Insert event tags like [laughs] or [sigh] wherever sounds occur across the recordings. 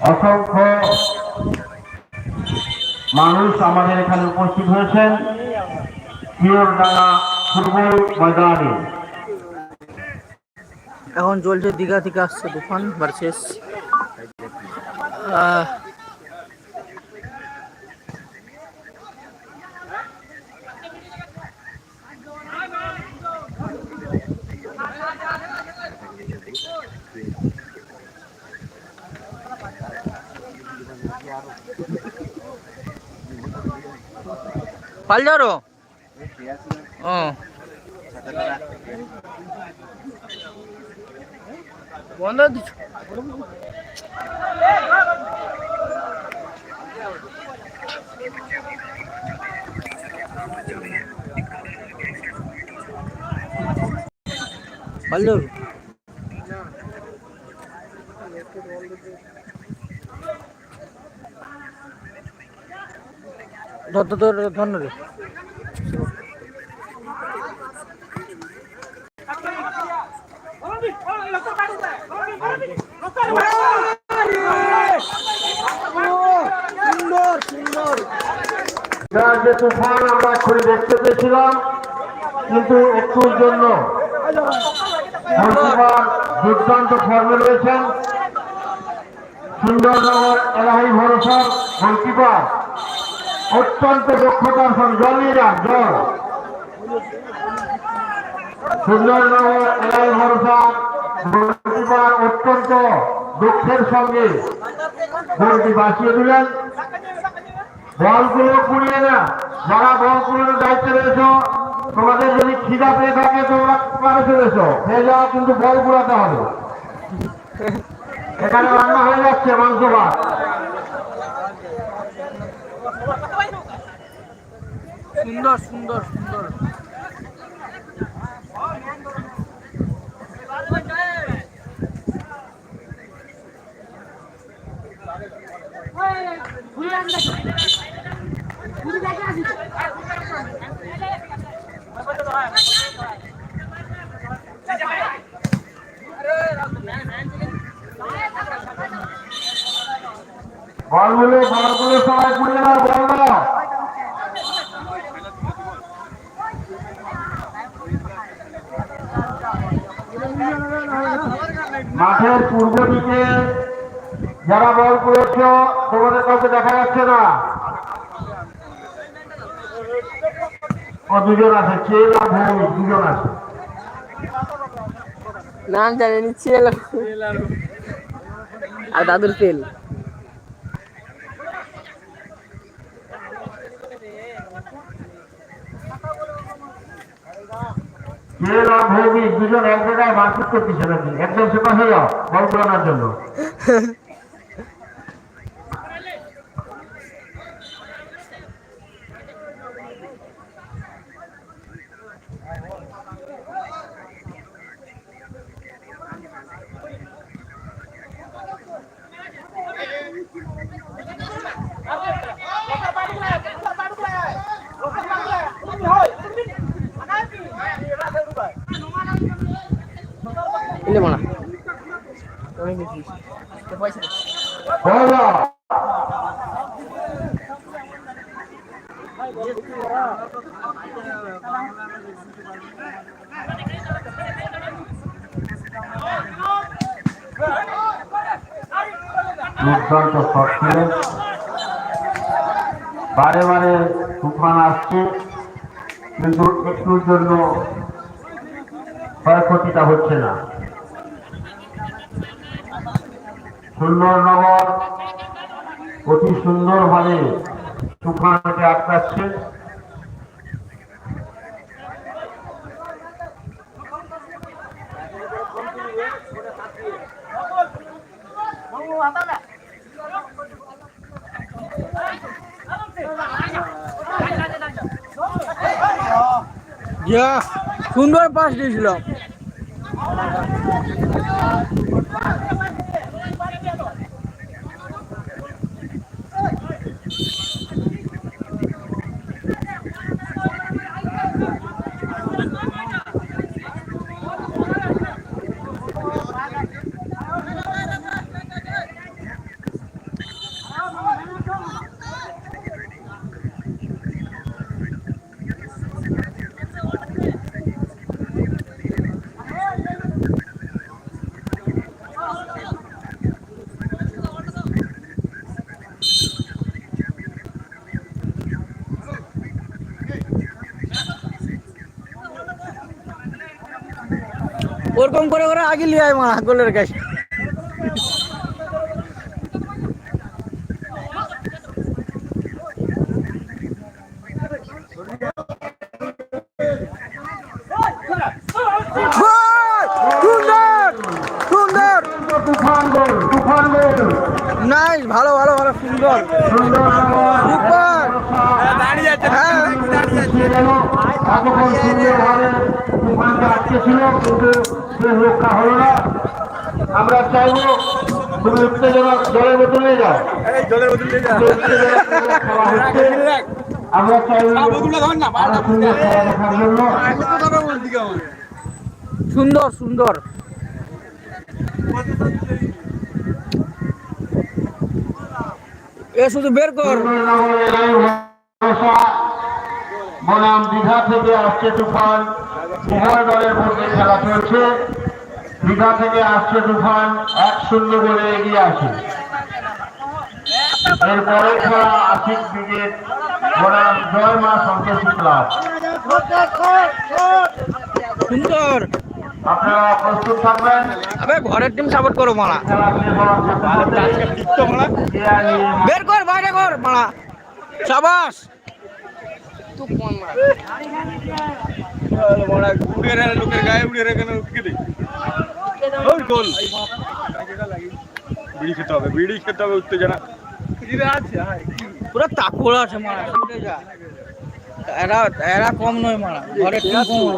অসংখ্য মানুষ আমাদের এখানে উপস্থিত হয়েছেন। এখন চলছে দীঘা থেকে আসছে তুফান ভার্সেস পাল যাও রো ও বন্ধ দিচ্ছ পাল যাও ধর ধর ধর না রে আমরা এক্ষুনি দেখতে পেয়েছিলাম, কিন্তু একটুর জন্য দুর্দান্ত ফর্মে রয়েছেন। সুন্দরনগর এলাহি ভরসার গোলকিপার অত্যন্ত দক্ষতার সঙ্গে জল যান জল সুন্দরনগর গোলকিপার অত্যন্ত দুঃখের সঙ্গে গোলটি বাঁচিয়ে দিলেন। বলগুলো কুড়িয়ে না, যারা বল কুড়ানোর দায়িত্বে রয়েছ, তোমাদের যদি খিদা পেয়ে থাকে, তোমরা পারে চলেছো খেয়ে যাওয়া কিন্তু বল কুড়াতে হবে। এখানে রান্না হয়ে যাচ্ছে, মাংস ভাত। সুন্দর সুন্দর সুন্দর। বলগুলো বলগুলো সবাই কুড়িয়ে নাও বলগুলো মাঠের পূর্ব দিকে যারা বল করেছ তোমাদের কাউকে দেখা যাচ্ছে না? দুজন আছে চেল আর ভৌমিক দুজন আছে। নাম জানি নিচ্ছি আর দাদুর তেল ভৌমিক দুজন এক জায়গায় মারপিট করতেছে নাকি? একজন সেটা হয়ে যাও বল জন্য। [laughs] শট ছিল বারে বারে তুফান আসছে কিন্তু একটুর জন্য ক্ষয়ক্ষতিটা হচ্ছে না। সুন্দরনগর অতি সুন্দরভাবে তুফানকে আটকাচ্ছে। ইয়া সুন্দর পাশ দিয়েছিল। ওরকম করে ওরা আগে লিয়ে আয় মারা গোলের কাছে দায়িত্বে ছিল কিন্তু রক্ষা হলো না। আমরা চাইব তুমি উত্তেজনা জলের বোতল নিয়ে যাও। আমরা চাইব সুন্দর সুন্দর এ শুধু বের কর। বনাম দীঘা থেকে আসছে তুফান। উভয় দলের মধ্যে খেলা চলছে। দীঘা থেকে আসছে তুফান এক শূন্য গোলে এগিয়ে আছে এরপরে খেলা আশিক ব্রিগেড বনাম জয় মা সন্তোষী ক্লাব। সুন্দর। আপনারা প্রস্তুত থাকবেন? আবে ঘরের টিম সাপোর্ট করো নিয়ে বের কর বাইরে কর মারা সাবাস। গায়ে গোল খেতে হবে খেতে হবে পুরো তাকড় আছে এরা এরা কম নয় মারা। কম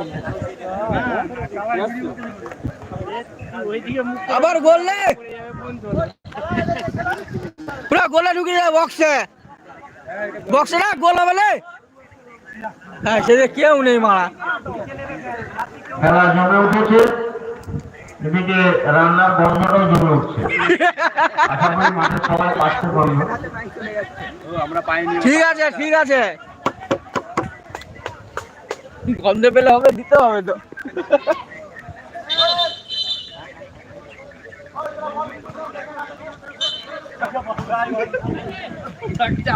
আবার নে পুরো গোলে ঢুকে যায় বক্সে বক্সে না, গোল হবে হ্যাঁ সেটা কেউ নেই মারা। খেলা জমে উঠেছে এদিকে রান্নার জমে উঠছে। আশা করি সবাই ঠিক আছে ঠিক আছে। গন্ধে পেলে হবে দিতে হবে তো।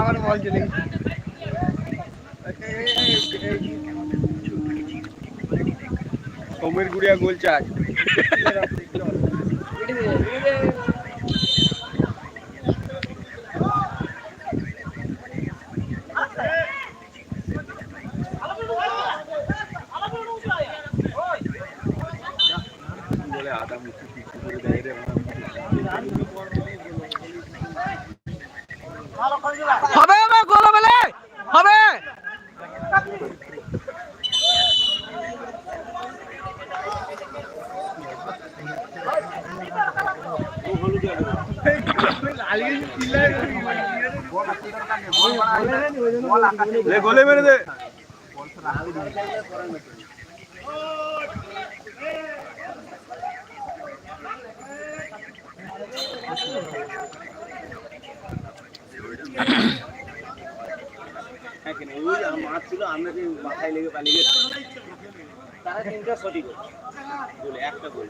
আমার বল চলে सौमेर गुड़िया गोल चार [laughs] ले गोले मेरे दे মাছ ছিল আমরা মাথায় লেগে পালিয়ে গেছি। তারা তিনটা সঠিক বলে একটা গোল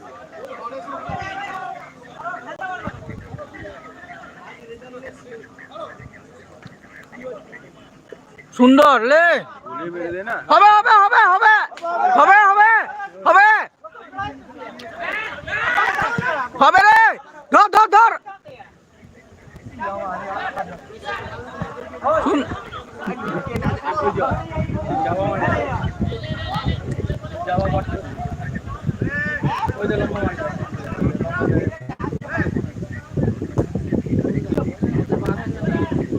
সুন্দর লে। গোলে হবে হবে হবে হবে হবে হবে হবে। হবে রে। ধর ধর ধর। শুন যাওয়া মানে যাওয়া কষ্ট ওই যে লম্বা মাঠ।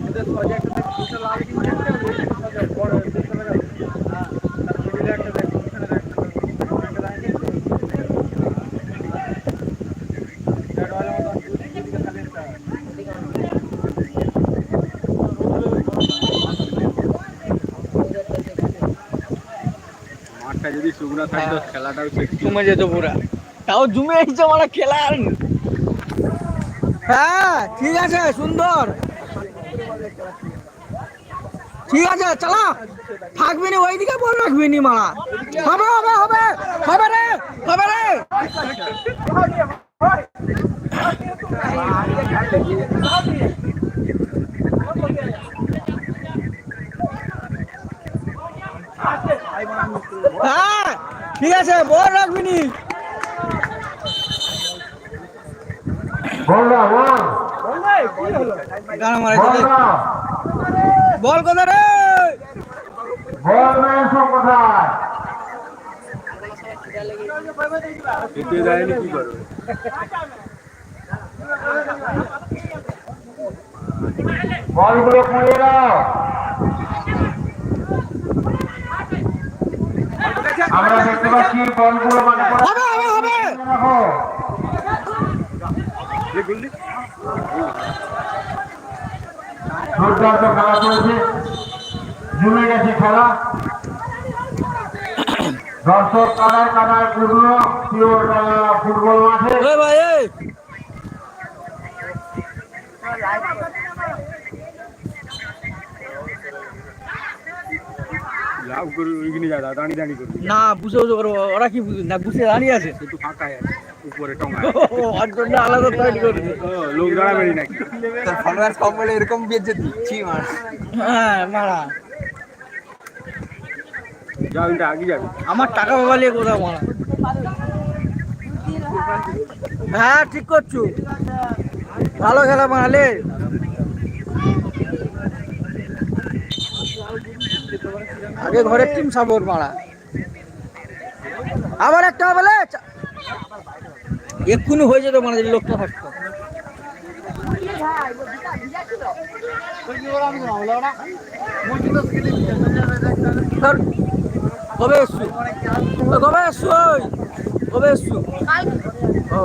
ওদের project টা দুটো লাল কি করে একটা ওদের বড় দুটো লাগাও। আর মিডিলে একটা দেখ, ওখানে দেখ, একটা লাইন নেই। দেড় ওয়ালের মতো দুদিকে খালি একটা। মাঠটা যদি শুকনো থাকতো খেলাটাও জমে যেত পুরা। তাও জমে এসেছে মানে খেলার হ্যাঁ ঠিক আছে সুন্দর। ঠিক আছে চালা। থাকবি নি ওইদিকে বল রাখবি নি মারা। হবে হবে হবে হবে রে হবে রে। হ্যাঁ। ঠিক আছে বল রাখবি নি বল। কোথা রে? বল বলগুলো পুড়িয়ে দাও। আমরা দেখতে পাচ্ছি বলগুলো মানে হবে হবে হবে। দুর্দান্ত খেলা চলছে জমে গেছে খেলা। দর্শক কাদায় পূর্ণ ফুটবল মাঠে ওই ভাই এই লাভ করবি ওইখানে যা দাঁড়িয়ে দাঁড়িয়ে করবি না বুঝে বুঝে ওরা কি বুঝে না বুঝে দাঁড়িয়ে আছে? উপরে টঙ্গা আলাদা তৈরি করেছে ও, লোক দাঁড়াবেনি নাকি? ফলোয়ার কম বলে এরকম বিয়ে দিচ্ছি মার। হ্যাঁ মারা। যাও কিন্তু আগে যাবি। আমার টাকা বাবা নিয়ে কোথাও মারা। হ্যাঁ ঠিক করছ। ভালো খেলা মারালে। আগে ঘরের টিম সাপোর্ট মারা আবার একটা বলে এক্ষুনি হয়ে যেত মানে লোকটা থাকতো। কবে এসছু? কবে এসছু কবে এসছু? ও।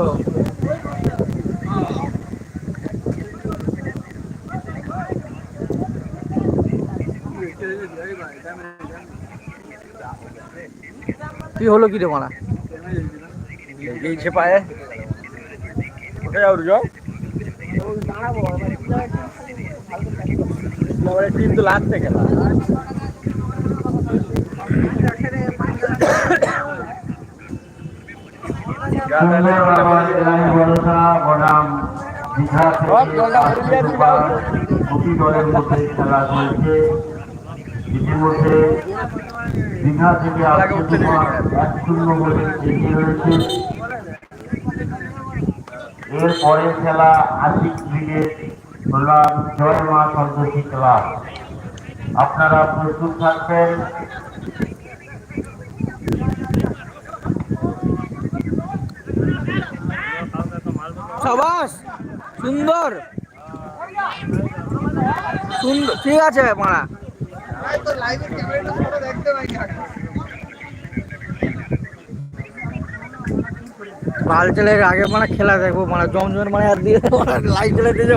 কি হলো কি রে মারা গেছে পায়ে। কোথায় যাও টিম তো খেলা ইতিমধ্যে দীঘা থেকে আসছে তোমার এক শূন্য বলে এগিয়ে রয়েছে এর খেলা আশিক ব্রিগেড হলাম জয় মা সন্তোষী আপনারা প্রস্তুত থাকবেন। সাবাস, সুন্দর। সুন্দর, ঠিক আছে মারা। বাল চলে আগে মানে খেলা দেখব মানে জমজমের মানে আর দিয়ে লাইট চলে দিয়ে